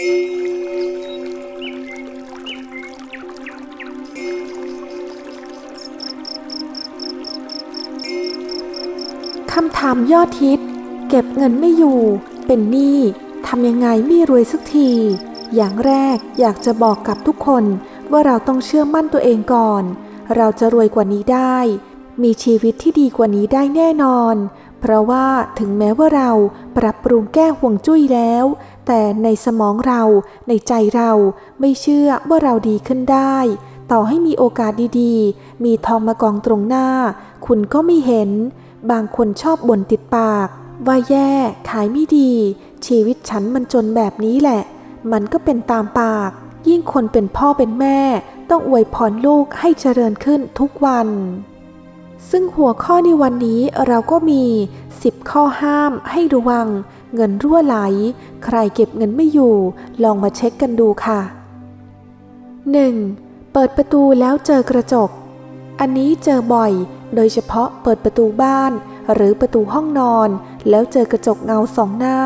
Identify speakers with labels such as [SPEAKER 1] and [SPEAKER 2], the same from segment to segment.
[SPEAKER 1] คำถามยอดฮิต เก็บเงินไม่อยู่ เป็นหนี้ทำยังไงไม่รวยสักที อย่างแรกอยากจะบอกกับทุกคนว่าเราต้องเชื่อมั่นตัวเองก่อน เราจะรวยกว่านี้ได้ มีชีวิตที่ดีกว่านี้ได้แน่นอน เพราะว่าถึงแม้ว่าเราปรับปรุงแก้ห่วงจุ้ยแล้ว แต่ในสมองเราในใจเราไม่เชื่อว่าเราดีขึ้นได้ ต่อให้มีโอกาสดีๆ มีทองมากองตรงหน้า คุณก็ไม่เห็น บางคนชอบบ่นติดปาก ว่าแย่ขายไม่ดี ชีวิตฉันมันจนแบบนี้แหละ มันก็เป็นตามปาก ยิ่งคนเป็นพ่อเป็นแม่ ต้องอวยพรลูกให้เจริญขึ้นทุกวัน ซึ่งหัวข้อในวันนี้เราก็มี 10 ข้อห้ามให้ระวัง เงินรั่วไหล ใครเก็บเงินไม่อยู่ ลองมาเช็คกันดูค่ะ 1. เปิดประตูแล้วเจอกระจก อันนี้เจอบ่อย โดยเฉพาะเปิดประตูบ้าน หรือประตูห้องนอน แล้วเจอกระจกเงาสองหน้า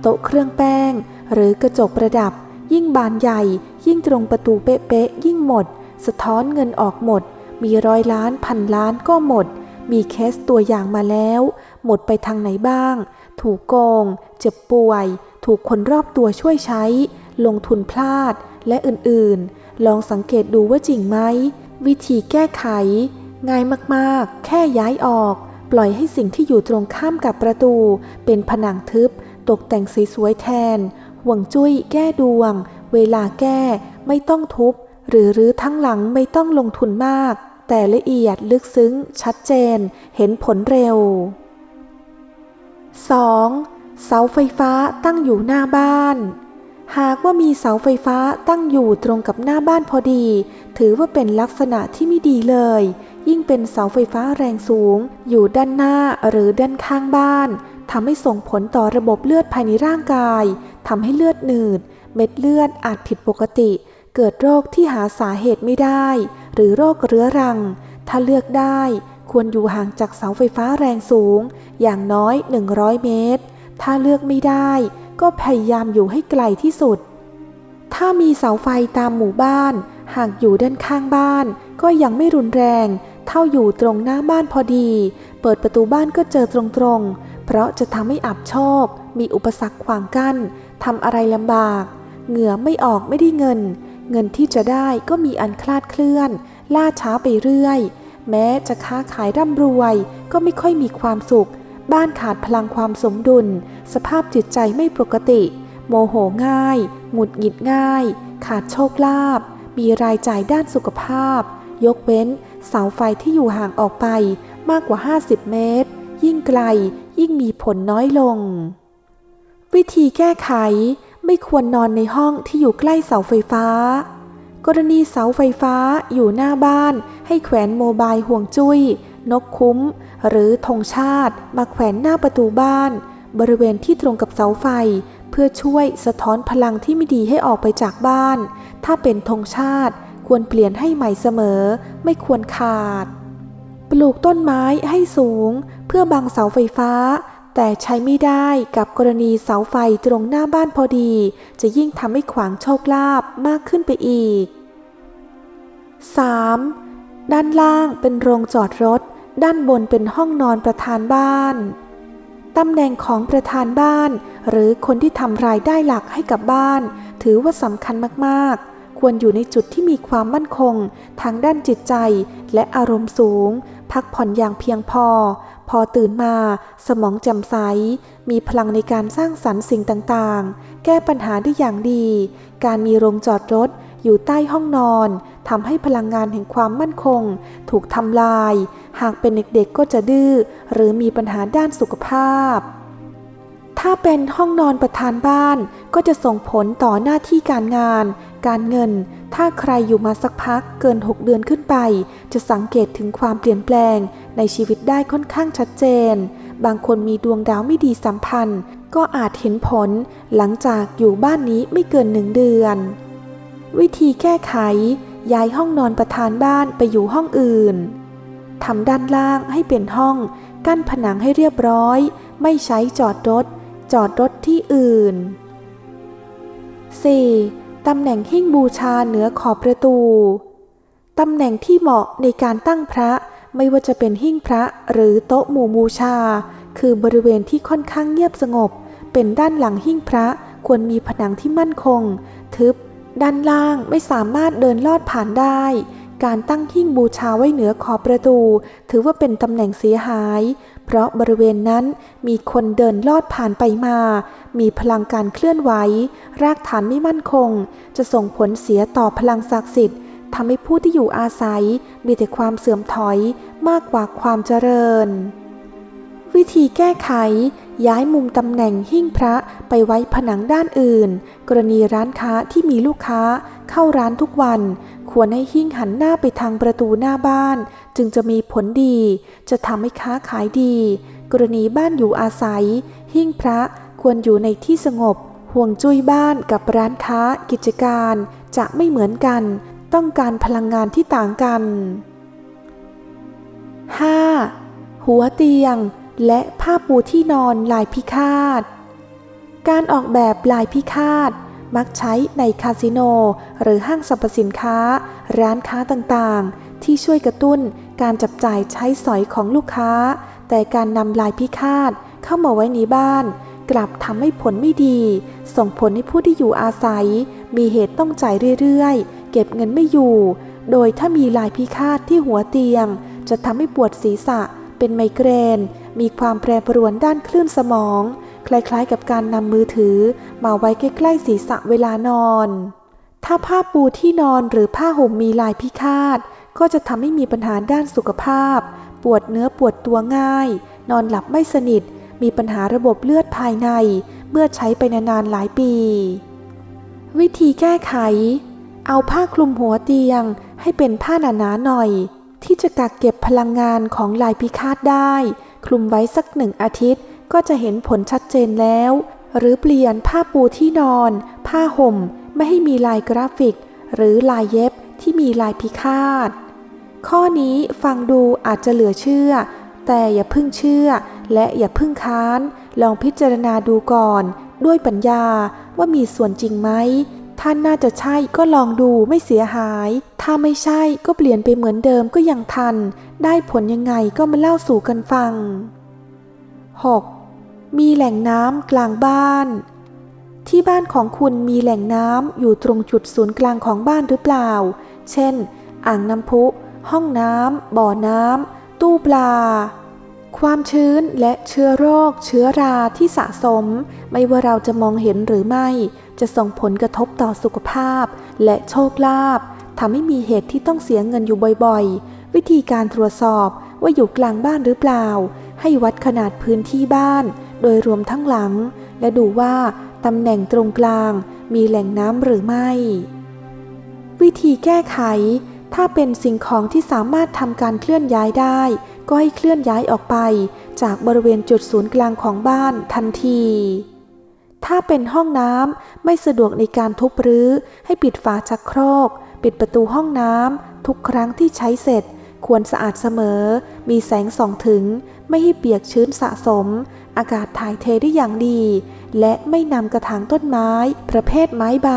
[SPEAKER 1] โต๊ะเครื่องแป้ง หรือกระจกประดับ ยิ่งบานใหญ่ ยิ่งตรงประตูเป๊ะๆยิ่งหมด สะท้อนเงินออกหมด มีร้อยล้านพันล้านก็หมด มีเคสตัวอย่างมาแล้ว หมดไปทางไหนบ้าง ถูกโกง เจ็บป่วย ถูกคนรอบตัวช่วยใช้ ลงทุนพลาด และอื่นๆ ลองสังเกตดูว่าจริงไหม วิธีแก้ไข ง่ายมากๆ แค่ย้ายออก ปล่อยให้สิ่งที่อยู่ตรงข้ามกับประตู เป็นผนังทึบ ตกแต่งสวยๆแทน ห่วงจุ้ย แก้ดวง เวลาแก้ ไม่ต้องทุบหรือรื้อทั้งหลังไม่ต้องลงทุนมาก แต่ละเอียดลึกซึ้ง ชัดเจน เห็นผลเร็ว 2. เสาไฟฟ้าตั้งอยู่หน้าบ้าน หากว่ามีเสาไฟฟ้าตั้งอยู่ตรงกับหน้าบ้านพอดี ถือว่าเป็นลักษณะที่ไม่ดีเลย ยิ่งเป็นเสาไฟฟ้าแรงสูง อยู่ด้านหน้าหรือด้านข้างบ้านทำให้ส่งผลต่อระบบเลือดภายในร่างกายทำให้เลือดหนืด เม็ดเลือดอาจผิดปกติ เกิดโรคที่หาสาเหตุไม่ได้ รือโรคเรื้อรัง ถ้าเลือกได้ควรอยู่ห่างจากเสาไฟฟ้าแรงสูง อย่างน้อย 100 เมตร ถ้าเลือกไม่ได้ ก็พยายามอยู่ให้ไกลที่สุด ถ้ามีเสาไฟตามหมู่บ้าน หากอยู่ด้านข้างบ้าน ก็ยังไม่รุนแรง เท่าอยู่ตรงหน้าบ้านพอดี เปิดประตูบ้านก็เจอตรงๆ เพราะจะทำให้อับโชค มีอุปสรรคขวางกั้นทำอะไรลำบาก เหงื่อไม่ออกไม่ได้เงิน เงินที่จะได้ก็มีอันคลาดเคลื่อน ล่าช้าไปเรื่อย แม้จะค้าขายร่ำรวย ก็ไม่ค่อยมีความสุข บ้านขาดพลังความสมดุล สภาพจิตใจไม่ปกติ โมโหง่าย หงุดหงิดง่าย ขาดโชคลาภมีรายจ่ายด้านสุขภาพ ยกเว้น เสาไฟที่อยู่ห่างออกไปมากกว่า 50 เมตร ยิ่งไกล ยิ่งมีผลน้อยลง วิธีแก้ไข ไม่ควรนอนในห้องที่อยู่ใกล้เสาไฟฟ้า กรณีเสาไฟฟ้าอยู่หน้าบ้าน ให้แขวนโมบายห่วงจุย้ย นกคุ้ม หรือธงชาติ มาแขวนหน้าประตูบ้าน บริเวณที่ตรงกับเสาไฟ เพื่อช่วยสะท้อนพลังที่ไม่ดีให้ออกไปจากบ้าน ถ้าเป็นธงชาติควรเปลี่ยนให้ใหม่เสมอ ไม่ควรขาด ปลูกต้นไม้ให้สูง เพื่อบังเสาไฟฟ้า แต่ใช้ไม่ได้กับกรณีเสาไฟตรงหน้าบ้านพอดี จะยิ่งทำให้ขวางโชคลาภมากขึ้นไปอีก 3. ด้านล่างเป็นโรงจอดรถ ด้านบนเป็นห้องนอนประธานบ้านตำแหน่งของประธานบ้าน หรือคนที่ทำรายได้หลักให้กับบ้าน ถือว่าสำคัญมากๆ ควรอยู่ในจุดที่มีความมั่นคง ทางด้านจิตใจและอารมณ์สูง พักผ่อนอย่างเพียงพอ พอตื่นมาสมองแจ่มใส มีพลังในการสร้างสรรค์สิ่งต่างๆ แก้ปัญหาได้อย่างดี การมีโรงจอดรถอยู่ใต้ห้องนอนทำให้พลังงานแห่งความมั่นคง ถูกทำลาย หากเป็นเด็กๆก็จะดื้อ หรือมีปัญหาด้านสุขภาพ ถ้าเป็นห้องนอนประธานบ้านก็จะส่งผลต่อหน้าที่การงาน การเงิน ถ้าใครอยู่มาสักพักเกิน 6 เดือนขึ้นไป จะสังเกตถึงความเปลี่ยนแปลง ในชีวิตได้ค่อนข้างชัดเจน บางคนมีดวงดาวไม่ดีสัมพันธ์ ก็อาจเห็นผล หลังจากอยู่บ้านนี้ไม่เกินหนึ่งเดือน วิธีแก้ไข ย้ายห้องนอนประธานบ้านไปอยู่ห้องอื่นทำด้านล่างให้เป็นห้อง กั้นผนังให้เรียบร้อย ไม่ใช้จอดรถ จอดรถที่อื่น 4. ตำแหน่งหิ้งบูชาเหนือขอบประตู ตำแหน่งที่เหมาะในการตั้งพระไม่ว่าจะเป็นหิ้งพระหรือโต๊ะหมู่บูชา คือบริเวณที่ค่อนข้างเงียบสงบ เป็นด้านหลังหิ้งพระควรมีผนังที่มั่นคง ทึบ ด้านล่างไม่สามารถเดินลอดผ่านได้ การตั้งหิ้งบูชาไว้เหนือขอบประตู ถือว่าเป็นตำแหน่งเสียหาย เพราะบริเวณนั้นมีคนเดินลอดผ่านไปมา มีพลังการเคลื่อนไหว รากฐานไม่มั่นคง จะส่งผลเสียต่อพลังศักดิ์สิทธิ์ทำให้ผู้ที่อยู่อาศัย มีแต่ความเสื่อมถอยมากกว่าความเจริญ วิธีแก้ไข ย้ายมุมตำแหน่งหิ้งพระไปไว้ผนังด้านอื่น กรณีร้านค้าที่มีลูกค้าเข้าร้านทุกวัน ควรให้หิ้งหันหน้าไปทางประตูหน้าบ้าน จึงจะมีผลดี จะทำให้ค้าขายดี กรณีบ้านอยู่อาศัย หิ้งพระควรอยู่ในที่สงบ ห่วงจุ้ยบ้านกับร้านค้า กิจการ จะไม่เหมือนกัน ต้องการพลังงานที่ต่างกัน 5. หัวเตียง และผ้าปูที่นอนลายพิฆาต การออกแบบลายพิฆาต มักใช้ในคาสิโน หรือห้างสรรพสินค้า ร้านค้าต่างๆ ที่ช่วยกระตุ้นการจับจ่ายใช้สอยของลูกค้า แต่การนำลายพิฆาตเข้ามาไว้ในบ้าน กลับทำให้ผลไม่ดี ส่งผลให้ผู้ที่อยู่อาศัย มีเหตุต้องจ่ายเรื่อยๆ เก็บเงินไม่อยู่ โดยถ้ามีลายพิฆาตที่หัวเตียง จะทำให้ปวดศีรษะ เป็นไมเกรน มีความแปรปรวนด้านคลื่นสมอง คล้ายๆกับการนำมือถือมาไว้ใกล้ๆศีรษะเวลานอน ถ้าผ้าปูที่นอนหรือผ้าห่มมีลายพิฆาต ก็จะทำให้มีปัญหาด้านสุขภาพ ปวดเนื้อปวดตัวง่าย นอนหลับไม่สนิท มีปัญหาระบบเลือดภายใน เมื่อใช้ไปนานๆหลายปี วิธีแก้ไข เอาผ้าคลุมหัวเตียง ให้เป็นผ้าหนาๆหน่อย ที่จะกักเก็บพลังงานของลายพิฆาตได้ คลุมไว้สักหนึ่งอาทิตย์ ก็จะเห็นผลชัดเจนแล้ว หรือเปลี่ยนผ้าปูที่นอน ผ้าห่ม ไม่ให้มีลายกราฟิก หรือลายเย็บที่มีลายพิฆาต ข้อนี้ฟังดูอาจจะเหลือเชื่อ แต่อย่าพึ่งเชื่อ และอย่าพึ่งค้าน ลองพิจารณาดูก่อน ด้วยปัญญาว่ามีส่วนจริงไหมท่านน่าจะใช่ก็ลองดูไม่เสียหาย ถ้าไม่ใช่ก็เปลี่ยนไปเหมือนเดิมก็ยังทัน ได้ผลยังไงก็มาเล่าสู่กันฟัง 6. มีแหล่งน้ำกลางบ้าน ที่บ้านของคุณมีแหล่งน้ำอยู่ตรงจุดศูนย์กลางของบ้านหรือเปล่า เช่น อ่างน้ำพุ ห้องน้ำบ่อน้ำตู้ปลา ความชื้นและเชื้อโรค เชื้อราที่สะสม ไม่ว่าเราจะมองเห็นหรือไม่ จะส่งผลกระทบต่อสุขภาพ และโชคลาภทำให้มีเหตุที่ต้องเสียเงินอยู่บ่อยๆ วิธีการตรวจสอบว่าอยู่กลางบ้านหรือเปล่า ให้วัดขนาดพื้นที่บ้าน โดยรวมทั้งหลัง และดูว่าตำแหน่งตรงกลางมีแหล่งน้ำหรือไม่ วิธีแก้ไข ถ้าเป็นสิ่งของที่สามารถทำการเคลื่อนย้ายได้ ก็ให้เคลื่อนย้ายออกไป จากบริเวณจุดศูนย์กลางของบ้านทันที ถ้าเป็นห้องน้ำไม่สะดวกในการทุบรื้อ ให้ปิดฝาชักโครก ปิดประตูห้องน้ำทุกครั้งที่ใช้เสร็จ ควรสะอาดเสมอ มีแสงส่องถึง ไม่ให้เปียกชื้นสะสม อากาศถ่ายเทได้อย่างดี และไม่นำกระถางต้นไม้ ประเภทไม้ใบ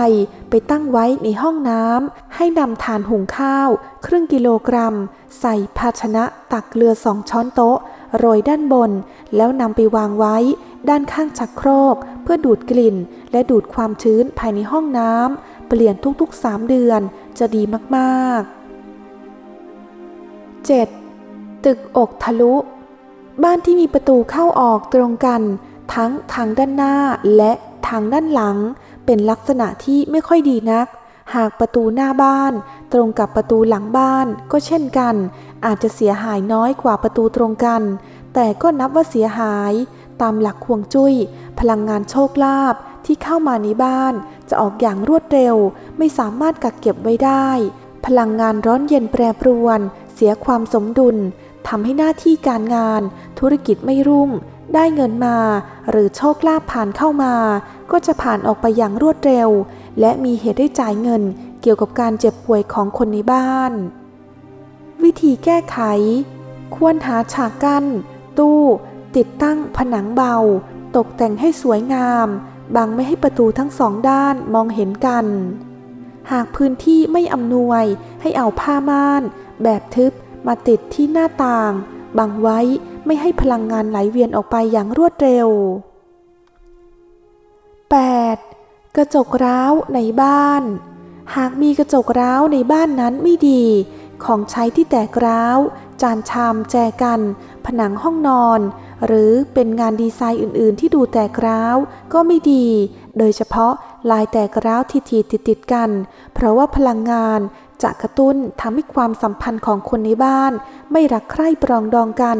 [SPEAKER 1] ไปตั้งไว้ในห้องน้ำให้นำถ่านหุงข้าว ครึ่งกิโลกรัม ใส่ภาชนะตักเกลือสองช้อนโต๊ะ โรยด้านบน แล้วนำไปวางไว้ ด้านข้างชักโครก เพื่อดูดกลิ่น และดูดความชื้นภายในห้องน้ำเปลี่ยนทุกๆ 3 เดือนจะดีมากๆ 7. ตึกอกทะลุ บ้านที่มีประตูเข้าออกตรงกัน ทั้งทางด้านหน้าและทางด้านหลัง เป็นลักษณะที่ไม่ค่อยดีนัก หากประตูหน้าบ้าน ตรงกับประตูหลังบ้านก็เช่นกัน อาจจะเสียหายน้อยกว่าประตูตรงกัน แต่ก็นับว่าเสียหาย ตามหลักห่วงจุ้ย พลังงานโชคลาภที่เข้ามาในบ้าน จะออกอย่างรวดเร็ว ไม่สามารถกักเก็บไว้ได้ พลังงานร้อนเย็นแปรปรวน เสียความสมดุล ทำให้หน้าที่การงาน ธุรกิจไม่รุ่ง ได้เงินมา หรือโชคลาภผ่านเข้ามา ก็จะผ่านออกไปอย่างรวดเร็ว และมีเหตุได้จ่ายเงิน เกี่ยวกับการเจ็บป่วยของคนในบ้าน วิธีแก้ไข ควรหาฉากกั้น ตู้ ติดตั้งผนังเบา ตกแต่งให้สวยงาม บังไม่ให้ประตูทั้งสองด้านมองเห็นกัน หากพื้นที่ไม่อำนวยให้เอาผ้าม่าน แบบทึบ มาติดที่หน้าต่าง บังไว้ไม่ให้พลังงานไหลเวียนออกไปอย่างรวดเร็ว 8. กระจกร้าวในบ้าน หากมีกระจกร้าวในบ้านนั้นไม่ดี ของใช้ที่แตกร้าว จานชามแจกัน ผนังห้องนอน หรือเป็นงานดีไซน์อื่น ๆ ที่ดูแตกร้าว ก็ไม่ดี โดยเฉพาะลายแตกร้าวทีทีติดติดๆกัน เพราะว่าพลังงาน จะกระตุ้นทำให้ความสัมพันธ์ของคนในบ้าน ไม่รักใคร่ปรองดองกัน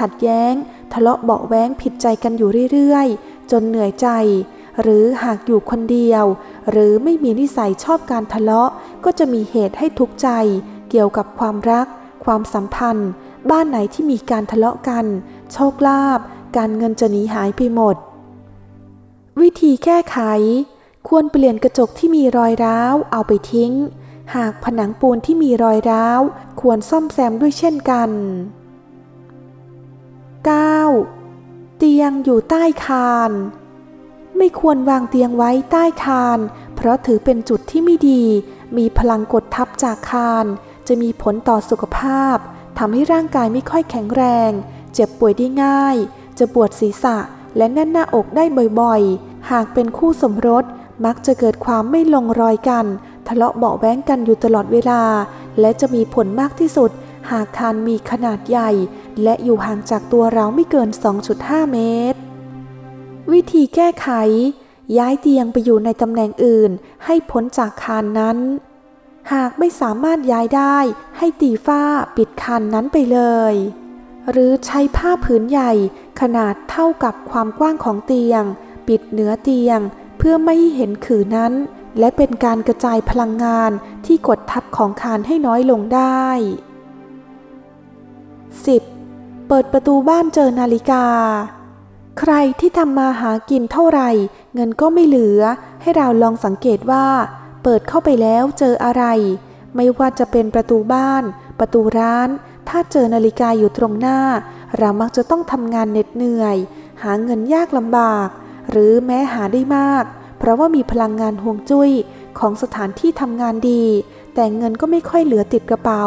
[SPEAKER 1] ขัดแย้ง ทะเลาะเบาแว้งผิดใจกันอยู่เรื่อยๆ จนเหนื่อยใจ หรือหากอยู่คนเดียว หรือไม่มีนิสัยชอบการทะเลาะก็จะมีเหตุให้ทุกข์ใจ เกี่ยวกับความรัก ความสัมพันธ์ บ้านไหนที่มีการทะเลาะกัน โชคลาภการเงินจะหนีหายไปหมด วิธีแก้ไข ควรเปลี่ยนกระจกที่มีรอยร้าวเอาไปทิ้ง หากผนังปูนที่มีรอยร้าว ควรซ่อมแซมด้วยเช่นกัน 9. เตียงอยู่ใต้คาน ไม่ควรวางเตียงไว้ใต้คาน เพราะถือเป็นจุดที่ไม่ดี มีพลังกดทับจากคาน จะมีผลต่อสุขภาพทำให้ร่างกายไม่ค่อยแข็งแรง เจ็บป่วยได้ง่าย จะปวดศีรษะและแน่นหน้าอกได้บ่อยๆ หากเป็นคู่สมรสมักจะเกิดความไม่ลงรอยกัน ทะเลาะเบาแว้งกันอยู่ตลอดเวลา และจะมีผลมากที่สุด หากคานมีขนาดใหญ่ และอยู่ห่างจากตัวเราไม่เกิน 2.5 เมตร วิธีแก้ไข ย้ายเตียงไปอยู่ในตำแหน่งอื่น ให้พ้นจากคานนั้น หากไม่สามารถย้ายได้ ให้ตีฝ้าปิดคานนั้นไปเลย หรือใช้ผ้าผืนใหญ่ ขนาดเท่ากับความกว้างของเตียง ปิดเหนือเตียง เพื่อไม่ให้เห็นขื่อนั้น และเป็นการกระจายพลังงานที่กดทับของคานให้น้อยลงได้ 10. เปิดประตูบ้านเจอนาฬิกา ใครที่ทำมาหากินเท่าไหร่ เงินก็ไม่เหลือ ให้เราลองสังเกตว่า เปิดเข้าไปแล้วเจออะไร ไม่ว่าจะเป็นประตูบ้าน ประตูร้าน ถ้าเจอนาฬิกาอยู่ตรงหน้า เรามักจะต้องทำงานเหน็ดเหนื่อย หาเงินยากลำบาก หรือแม้หาได้มาก ราะว่ามีพลังงานห่วงจุ้ยของสถานที่ทำงานดี แต่เงินก็ไม่ค่อยเหลือติดกระเป๋า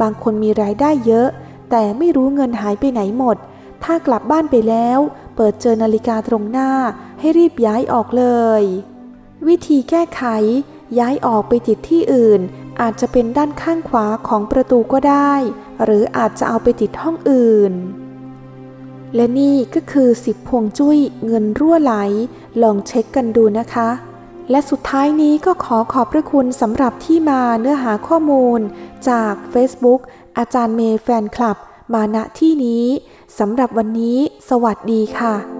[SPEAKER 1] บางคนมีรายได้เยอะ แต่ไม่รู้เงินหายไปไหนหมด ถ้ากลับบ้านไปแล้ว เปิดเจอนาฬิกาตรงหน้า ให้รีบย้ายออกเลย วิธีแก้ไข ย้ายออกไปติดที่อื่น อาจจะเป็นด้านข้างขวาของประตูก็ได้ หรืออาจจะเอาไปติดห้องอื่น และนี่ก็คือ10พวงจุ้ยเงินรั่วไหล ลองเช็คกันดูนะคะ และสุดท้ายนี้ก็ขอขอบพระคุณสำหรับที่มาเนื้อหาข้อมูล จาก Facebook อาจารย์เมย์แฟนคลับ มาณที่นี้สำหรับวันนี้ สวัสดีค่ะ